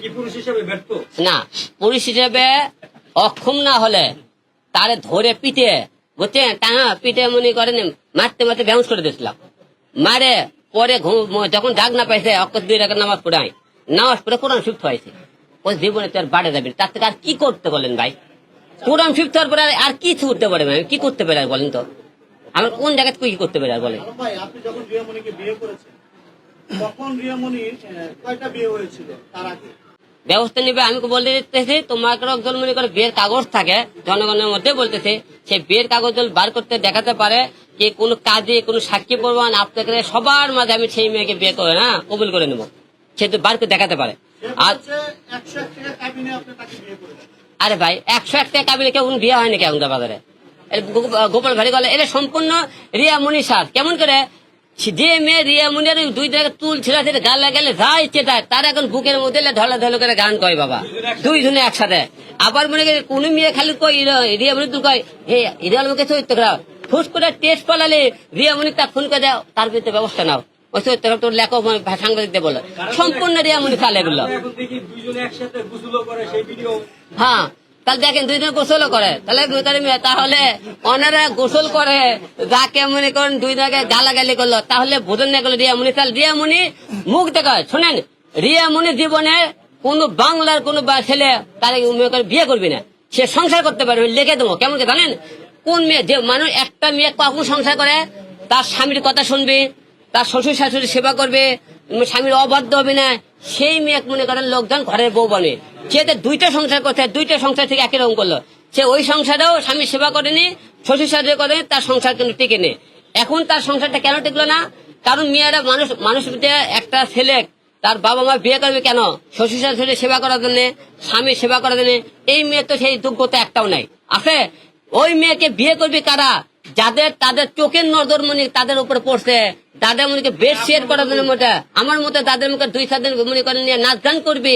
কি পুরুষ হিসেবে না পুলিশ হিসেবে অক্ষম না হলে তারে ধরে পিটে বুঝছেন? টাঙা পিটে মনে করেন মারতে মারতে ব্যাউন্স করে দিয়েছিলাম। মারে পরে ঘুম- যখন ডাক না পাইছে অক্ষর দুই টাকা নামাজ পড়াই নামাজ পড়ে কোরআন শিফট হয়েছে। ওই জীবনে তো আর বাড়ে যাবে তার থেকে আর কি করতে বলেন ভাই? কোরআন শিফট হওয়ার পরে আর- কি করতে পারে ভাই? কি করতে পারে বলেন তো? আমার কোন জায়গায় কি করতে পারে আর বলেন? ভাই আপনি যখন বিয়ে করেছেন তখন রিয়ামণির কয়টা বিয়ে হয়েছিল তার আগে? ব্যবস্থা নিবে আমি বলতে দিতেছি তোমার একজন মনে করে বিয়ের কাগজ থাকে জনগণের মধ্যে বলতেছে সেই বিয়ের কাগজ বার করতে দেখাতে পারে কি কোনো কাজে কোনো সাক্ষী প্রমাণ আপনাকে সবার মাঝে আমি সেই মেয়েকে বিয়ে করে না কবুল করে নেব। সে তো বার করে দেখাতে পারে। আর ভাই একশো একটা কাবিলে কেউ বিয়ে হয়নি কেমন বাজারে গোপাল ভারি গলে এটা সম্পূর্ণ রিয়া মুনি সার কেমন করে? যে মেয়ে রিয়া ওই দুই জায়গায় তুল ছিলা ছেড়ে গালে গেলে যা ইচ্ছে তাই তার এখন বুকের মধ্যে ঢলা ঢলো করে গান কয় বাবা। দুই জনে একসাথে। আবার মনে করে কোন মেয়ে খালি কই রিয়া মুনি তুল কয় হে রিয়া মুনিকে চরিত্র করা ফুস করে টেস্ট পালালে রিয়া মুনি তার ফোন করে দাও তার বিরুদ্ধে ব্যবস্থা নাও। ওই চরিত্র তোর লেখক মানে সাংবাদিকদের বলো। সম্পূর্ণ রিয়া মুনি চাল এগুলো হ্যাঁ তাহলে দেখেন, দুই দুইজন গোসলও করে। তাহলে তাহলে ওনারা গোসল করে, যাকে মনে করেন দুই জায়গায় গালাগালি করল, তাহলে ভোজন না গেলো রিয়ামণি তাহলে রিয়ামণি মুখ দেখায় শোনেন রিয়ামণি জীবনে কোন বাংলার কোন ছেলে তার বিয়ে করবি না। সে সংসার করতে পারবে, লিখে দেবো, কেমন জানেন? কোন মেয়ে, যে মানুষ একটা মেয়ে কখন সংসার করে, তার স্বামীর কথা শুনবে তার শ্বশুর শাশুড়ি সেবা করবে স্বামীর অবাধ্য হবে না। সেই মেয়ে মনে করেন লোকজন ঘরের বউ বনে। সে দুইটা সংসার করছে, দুইটা সংসার থেকে একই রকম করল। সে ওই সংসারেও স্বামীর সেবা করেনি, শ্বশুর শাশুড়ি করেনি তার সংসার কিন্তু টিকে নেই এখন তার সংসারটা কেন টিকলো না? কারণ মেয়েরা মানুষ মানুষ একটা ছেলে, তার বাবা মা বিয়ে করবে কেন? শ্বশুর শাশুড়ি সেবা করার জন্য, স্বামী সেবা করার জন্য। এই মেয়ে তো সেই যোগ্যতা একটাও নাই। আছে? ওই মেয়েকে বিয়ে করবে কারা? যাদের তাদের চোখের নজর মনে তাদের উপরে পড়ছে তাদের মনে বেশ শেয়ার করার জন্য মোটা আমার মতে তাদের মুখে দুই চার দিন মনে করেন নিয়ে নাচ গান করবে,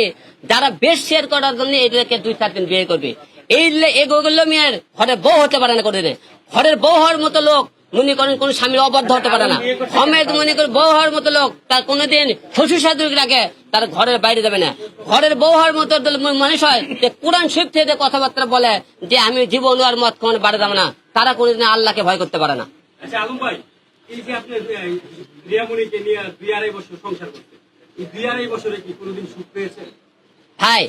যারা বেশ শেয়ার করার জন্য এদেরকে দুই চার দিন বিয়ে করবে। এই এগুলো মেয়ের ঘরে বউ হতে পারে না করে ঘরের বউ হওয়ার মতো লোক মনে করেন কোন স্বামীর অবাধ্য হতে পারে না। সমেত মনে করেন বউ হওয়ার মতো লোক তার কোনোদিন শ্বশুর শাশুড়ি রাখে তার ঘরের বাইরে যাবে না। ঘরের বউ হওয়ার মতো মানুষ হয় যে কোরআন শিব থেকে কথাবার্তা বলে যে আমি জীবন আর মত কখনো বাড়ি যাব না। তারা কোনোদিন আল্লাহকে ভয় করতে পারে না। আচ্ছা আলম ভাই এই যে আপনি রিয়ামণিকে নিয়ে দুই আড়াই বছর সংসার করছেন এই দুই আড়াই বছরে কি কোনোদিন সুখ পেয়েছেন? ভাই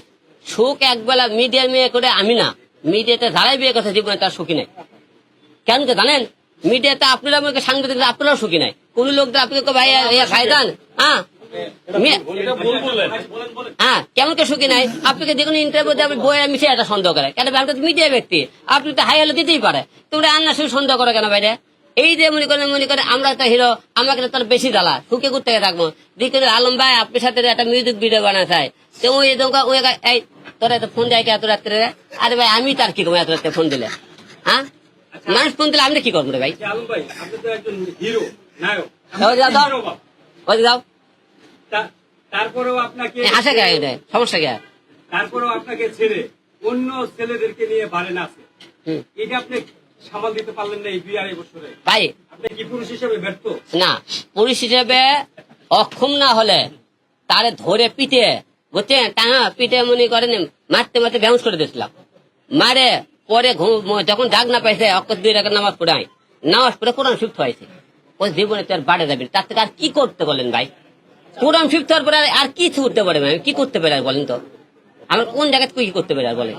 সুখ একবেলা মিডিয়ার মেয়ে করে আমি না। মিডিয়াতে যারাই বিয়ে করছে জীবনে তার সুখী নাই। কেন কি জানেন? মিডিয়াতে আপনারা আমাকে সাংবাদিক আপনারাও সুখী নাই। কোন লোকদের আপনাকে ভাই দান হ্যাঁ? হ্যাঁ কেমন কে সুখী নাই? আপনাকে কোনো ইন্টারভিউ আপনি বইয়ের মিশে একটা সন্দেহ করে। কেন আপনি তো মিডিয়া ব্যক্তি। আপনি তো হাই হলে দিতেই পারে। তোমরা আন্না শুধু সন্দেহ করো কেন বাইরে এই যে মনে করেন মনে করেন আমরা তো হিরো আমাকে তার বেশি জ্বালা। সুখে করতে থাকব। দিকে আলম ভাই আপনার সাথে একটা মিউজিক ভিডিও বানা চাই তো ওই ওই এই তোরা এত ফোন দেয় এত রাত্রে? আরে ভাই আমি তার কি করব এত রাত্রে ফোন দিলে? হ্যাঁ? মানুষ ফোন দিলে আমি কি করব রে ভাই? আচ্ছা, আলম ভাই আপনি তো একজন হিরো নায়ক। ওই যাও, যাও। তারপরেও আপনাকে হাসে কে এটা? সমস্যা কে? তারপরেও আপনাকে ছেড়ে অন্য ছেলেদেরকে নিয়ে বাড়েন আছে এটা আপনি সামাল দিতে পারলেন না এই দুই আড়াই বছরে। ভাই। আপনি কি পুরুষ হিসেবে ব্যর্থ? না পুলিশ হিসেবে অক্ষম না হলে তারে ধরে পিটে বুঝছেন? টাঙা পিটে মনে করেন মারতে মারতে ব্যাউন্স করে দিয়েছিলাম। মারে পরে ঘুম- যখন ডাক না পাইছে অক্ষর দুই টাকা নামাজ পড়াই নামাজ পড়ে কোরআন শিফট হয়েছে। ওই জীবনে তো আর বাড়ে যাবে তার থেকে আর কি করতে বলেন ভাই? কোরআন শিফট হওয়ার পরে আর- কি করতে পারে ভাই কি করতে পারে বলেন তো? আমার কোন জায়গায় কি করতে পারে বলেন?